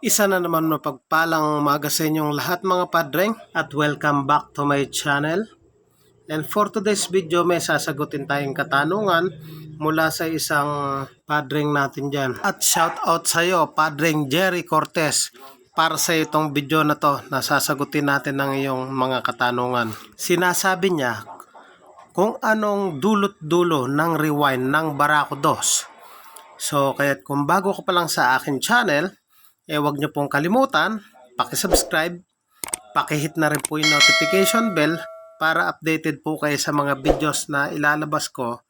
Isa na naman mapagpalang umaga sa inyong lahat mga padreng at welcome back to my channel. And for today's video may sasagutin tayong katanungan mula sa isang padreng natin dyan. At shout out sa iyo padreng Jerry Cortez para sa itong video na to na sasagutin natin ng iyong mga katanungan. Sinasabi niya kung anong dulot-dulo ng rewind ng Barako 2. So, kaya kung bago ka pa lang sa akin channel, eh wag niyo pong kalimutan, paki-subscribe, paki-hit na rin po yung notification bell para updated po kayo sa mga videos na ilalabas ko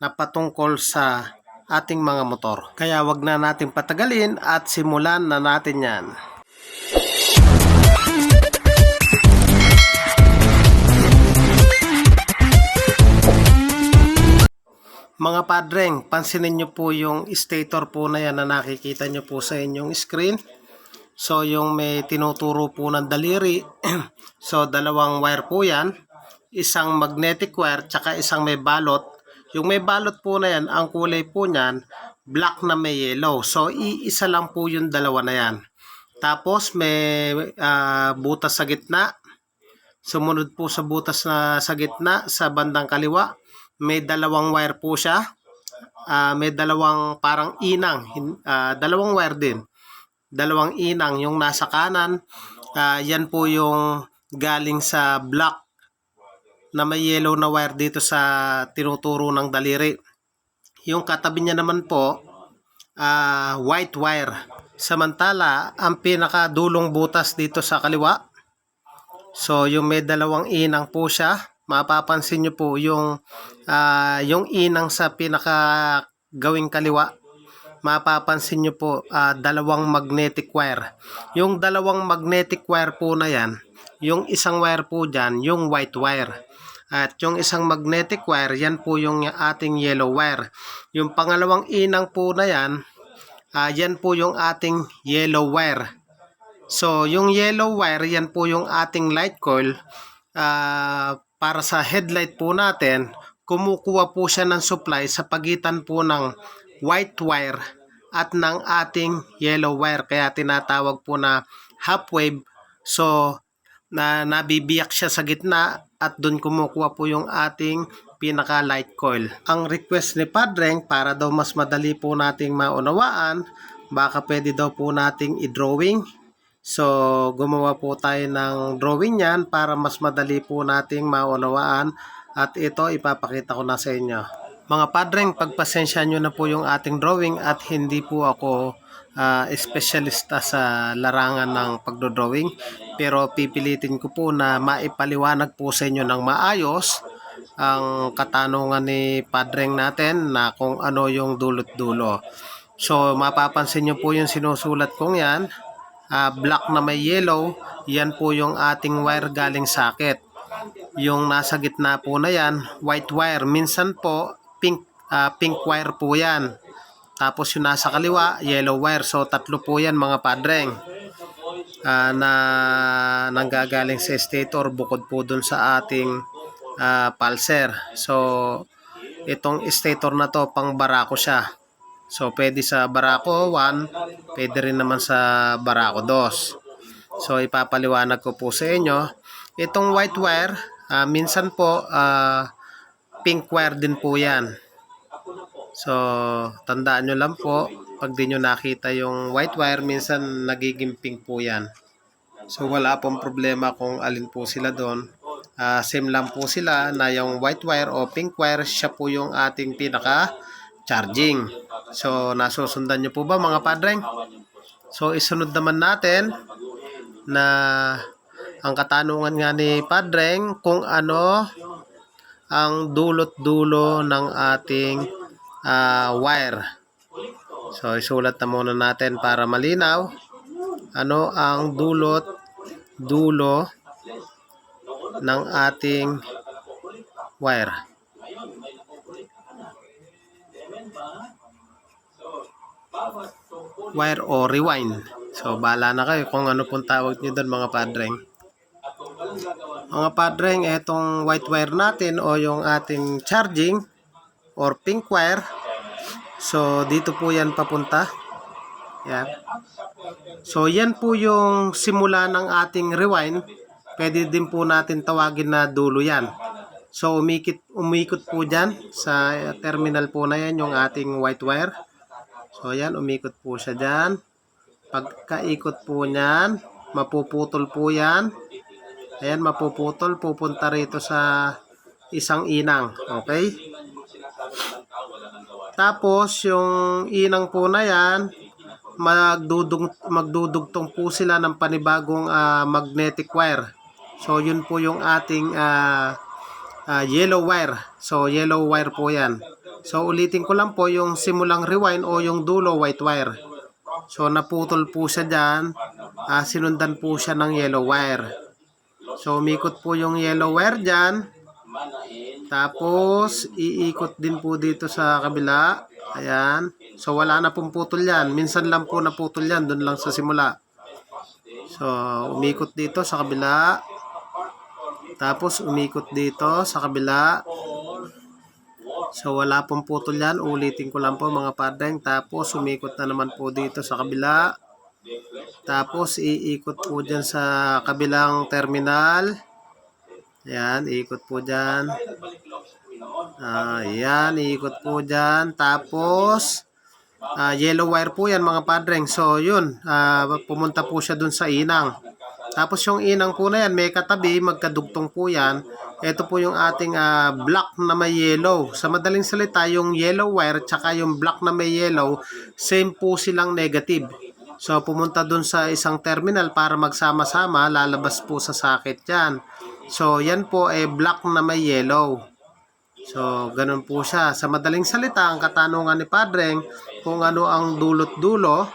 na patungkol sa ating mga motor. Kaya wag na natin patagalin at simulan na natin yan. Mga padreng, pansinin nyo po yung stator po na yan na nakikita nyo po sa inyong screen. So, yung may tinuturo po ng daliri. so, dalawang wire po yan. Isang magnetic wire, tsaka isang may balot. Yung may balot po na yan, ang kulay po niyan, black na may yellow. So, iisa lang po yung dalawa na yan. Tapos, may ah, butas sa gitna. Sumunod po sa butas na sa gitna, sa bandang kaliwa, may dalawang wire po siya. Ah, may dalawang parang inang, ah, dalawang wire din. Dalawang inang yung nasa kanan. ah, yan po yung galing sa black na may yellow na wire dito sa tinuturo ng daliri. Yung katabi niya naman po, ah, white wire. Samantala, ang pinakadulong butas dito sa kaliwa, So, yung may dalawang inang po siya. Mapapansin nyo po yung, ah, yung inang sa pinaka gawing kaliwa. Mapapansin nyo po ah, dalawang magnetic wire. Yung dalawang magnetic wire po na yan, yung isang wire po dyan, yung white wire. At yung isang magnetic wire, yan po yung ating yellow wire. Yung pangalawang inang po na yan, ah, yan po yung ating yellow wire. So, yung yellow wire, yan po yung ating light coil. Ah, para sa headlight po natin, kumukuha po siya ng supply sa pagitan po ng white wire at ng ating yellow wire. Kaya tinatawag po na half wave. So, na nabibiyak siya sa gitna at doon kumukuha po yung ating pinaka light coil. Ang request ni Padreng para daw mas madali po nating maunawaan, baka pwede daw po nating i-drawing So, gumawa po tayo ng drawing yan para mas madali po nating maunawaan at ito ipapakita ko na sa inyo. Mga padreng, pagpasensya nyo na po yung ating drawing at hindi po ako ah, espesyalista sa larangan ng pagdodrawing pero pipilitin ko po na maipaliwanag po sa inyo ng maayos ang katanungan ni padreng natin na kung ano yung dulot-dulo. So, mapapansin nyo po yung sinusulat kong yan ah, black na may yellow, yan po yung ating wire galing socket. Yung nasa gitna po na yan, white wire. Minsan po, pink, ah, pink wire po yan. Tapos yung nasa kaliwa, yellow wire. So, tatlo po yan mga padreng. Ah, na nanggagaling sa stator bukod po dun sa ating ah, pulser. So, itong stator na to, pang barako siya. So, pwede sa Barako 1, pwede rin naman sa Barako 2. So, ipapaliwanag ko po sa inyo. Itong white wire, ah, minsan po, ah, pink wire din po yan. So, tandaan nyo lang po, pag di nyo nakita yung white wire, minsan nagiging pink po yan. So, wala pong problema kung alin po sila doon. Ah, same lang po sila na yung white wire o pink wire, siya po yung ating pinaka charging. So, nasusundan nyo po ba mga padreng? So, isunod naman natin na ang katanungan nga ni padreng kung ano ang dulot-dulo ng ating ah, wire. So, isulat na muna natin para malinaw. Ano ang dulot-dulo ng ating wire? Wire o rewind. So, bahala na kayo kung ano pong tawag nyo doon mga padreng. Mga padreng, itong white wire natin o yung ating charging or pink wire. So, dito po yan papunta. Yan. So yan po yung simula ng ating rewind. Pwede din po natin tawagin na dulo yan. So umikit, umikot po dyan sa terminal po na yan yung ating white wire. So yan, umikot po siya dyan. Pagkaikot po niyan, mapuputol po yan. Ayan, mapuputol. Pupunta rito sa isang inang. Okay? Tapos, yung inang po na yan, magdudung, magdudugtong po sila ng panibagong ah, magnetic wire. So, yun po yung ating ah, ah, yellow wire. So, yellow wire po yan. So, ulitin ko lang po yung simulang rewind o yung dulo white wire. So, naputol po siya dyan. Ah, sinundan po siya ng yellow wire. So, umikot po yung yellow wire dyan. Tapos, iikot din po dito sa kabila. Ayan. So, wala na pong putol yan. Minsan lang po naputol yan. Doon lang sa simula. So, umikot dito sa kabila. Tapos, umikot dito sa kabila. So, wala pong putol yan. Ulitin ko lang po mga padeng. Tapos, umikot na naman po dito sa kabila. Tapos, iikot po dyan sa kabilang terminal. Ayan, ikot po dyan. Ayan, ikot po dyan. Tapos, ah, yellow wire po yan mga padreng. So, yun, ah, pumunta po siya dun sa inang. Tapos yung inang po na yan, may katabi, magkadugtong po yan. Ito po yung ating ah, black na may yellow. Sa madaling salita, yung yellow wire tsaka yung black na may yellow, same po silang negative. So, pumunta dun sa isang terminal para magsama-sama, lalabas po sa socket yan. So, yan po ay black na may yellow. So, ganun po siya. Sa madaling salita, ang katanungan ni Padreng, kung ano ang dulot-dulo,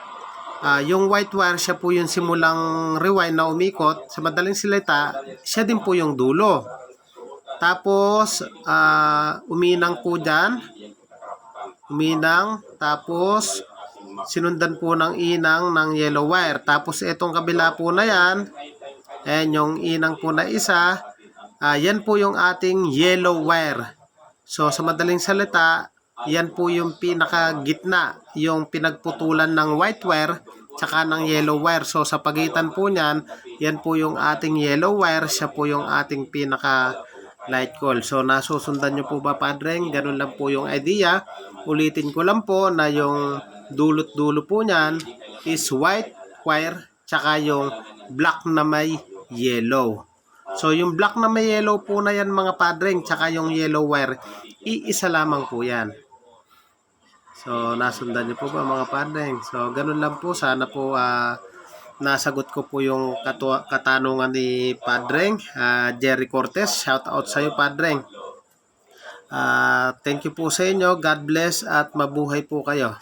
ah, yung white wire, siya po yung simulang rewind na umikot. Sa madaling salita, siya din po yung dulo. Tapos, ah, uminang po dyan. Uminang. Tapos, sinundan po ng inang ng yellow wire. Tapos, itong kabila po na yan, Ayan, yung inang po na isa, ah, yan po yung ating yellow wire. So, sa madaling salita, yan po yung pinakagitna, yung pinagputulan ng white wire, tsaka ng yellow wire. So, sa pagitan po niyan, yan po yung ating yellow wire, siya po yung ating pinaka light call. So, nasusundan nyo po ba, Padreng? Ganun lang po yung idea. Ulitin ko lang po na yung dulot-dulo po niyan is white wire, tsaka yung black na may yellow. So, yung black na may yellow po na yan mga padreng, tsaka yung yellow wire, iisa lamang po yan. So, nasundan niyo po ba mga padreng? So, ganun lang po. Sana po ah, nasagot ko po yung katanungan ni Padreng, ah, Jerry Cortez. Shout out sa iyo, Padreng. Ah, thank you po sa inyo. God bless at mabuhay po kayo.